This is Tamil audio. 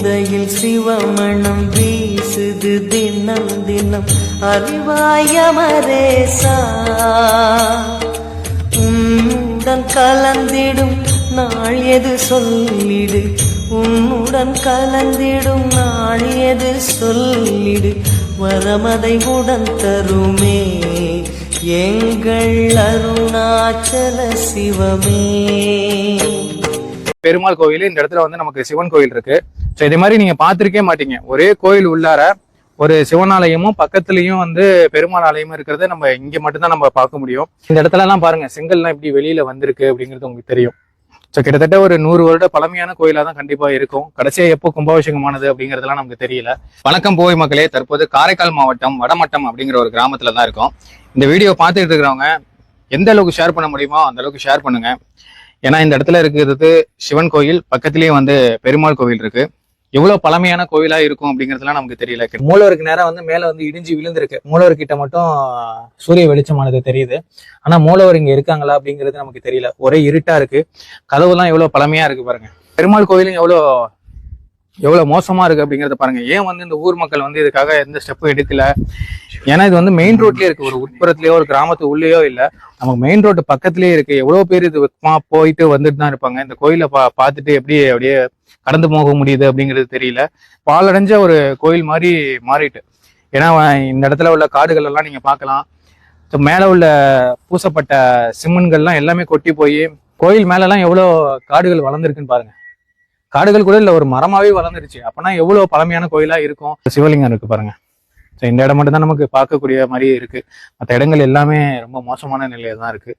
சிந்தையில் சிவமணம் வீசுது தினம் தினம். அறிவாயமரேசா உன்னுடன் கலந்திடும் நாள் எது சொல்லிடு. உன்னுடன் கலந்திடும் நாள் எது சொல்லிடு. வரமதை உடன் தருமே. எங்கள் அருணாச்சல சிவமே. பெருமாள் கோயில் இந்த இடத்துல வந்து நமக்கு சிவன் கோயில் இருக்கு. ஸோ இதே மாதிரி நீங்க பார்த்துருக்கே மாட்டீங்க. ஒரே கோயில் உள்ளார ஒரு சிவன் ஆலயமும் பக்கத்துலயும் வந்து பெருமாள் ஆலயமும் இருக்கிறத நம்ம இங்க மட்டும்தான் நம்ம பார்க்க முடியும். இந்த இடத்துல எல்லாம் பாருங்க செங்கல்லாம் எப்படி வெளியில வந்திருக்கு அப்படிங்கிறது உங்களுக்கு தெரியும். ஸோ கிட்டத்தட்ட ஒரு நூறு வருட பழமையான கோயிலாக தான் கண்டிப்பாக இருக்கும். கடைசியாக எப்போ கும்பாபிஷேகமானது அப்படிங்கிறதுலாம் நமக்கு தெரியல. வணக்கம் போய் மக்களே தற்போது காரைக்கால் மாவட்டம் வடமட்டம் அப்படிங்கிற ஒரு கிராமத்துல தான் இருக்கும். இந்த வீடியோ பார்த்துட்டு இருக்கிறவங்க எந்த அளவுக்கு ஷேர் பண்ண முடியுமோ அந்த அளவுக்கு ஷேர் பண்ணுங்க. ஏன்னா இந்த இடத்துல இருக்கிறது சிவன் கோயில் பக்கத்திலேயே வந்து பெருமாள் கோவில் இருக்குது எவ்வளவு பழமையான கோயிலா இருக்கும் அப்படிங்கறதுலாம் நமக்கு தெரியல. மூலவருக்கு நேரம் வந்து மேல வந்து இடிஞ்சு விழுந்திருக்கு. மூலவர் கிட்ட மட்டும் சூரிய வெளிச்சமானது தெரியுது. ஆனா மூலவர் இங்க இருக்காங்களா அப்படிங்கிறது நமக்கு தெரியல. ஒரே இருட்டா இருக்கு. கதவுலாம் எவ்வளவு பழமையா இருக்கு பாருங்க. பெருமாள் கோவிலும் எவ்வளவு எவ்வளோ மோசமாக இருக்கு அப்படிங்கறத பாருங்கள் ஏன் வந்து இந்த ஊர் மக்கள் வந்து இதுக்காக எந்த ஸ்டெப்பும் எடுக்கல? ஏன்னா இது வந்து மெயின் ரோட்லேயே இருக்குது ஒரு உட்புறத்துலேயோ ஒரு கிராமத்து உள்ளேயோ இல்லை. நமக்கு மெயின் ரோடு பக்கத்துலயே இருக்குது எவ்வளோ பேர் இது வெக்கமா போயிட்டு வந்துட்டு தான் இருப்பாங்க. இந்த கோயிலை பா பார்த்துட்டு எப்படி அப்படியே கடந்து போக முடியுது அப்படிங்கிறது தெரியல. பாலடைஞ்ச ஒரு கோயில் மாதிரி மாறிட்டு. ஏன்னா இந்த இடத்துல உள்ள காடுகள் எல்லாம் நீங்கள் பார்க்கலாம். மேலே உள்ள பூசப்பட்ட சிம்மன்கள்லாம் எல்லாமே கொட்டி போய் கோயில் மேலெல்லாம் எவ்வளோ காடுகள் வளர்ந்துருக்குன்னு பாருங்கள் காடுகள் கூட இல்லை ஒரு மரமாவே வளர்ந்துருச்சு. அப்பனா எவ்வளவு பழமையான கோயிலா இருக்கும்? சிவலிங்கம் இருக்கு பாருங்க. ஸோ இந்த இடம் மட்டும் தான் நமக்கு பார்க்கக்கூடிய மாதிரியே இருக்கு. மற்ற இடங்கள் எல்லாமே ரொம்ப மோசமான நிலையில தான் இருக்கு.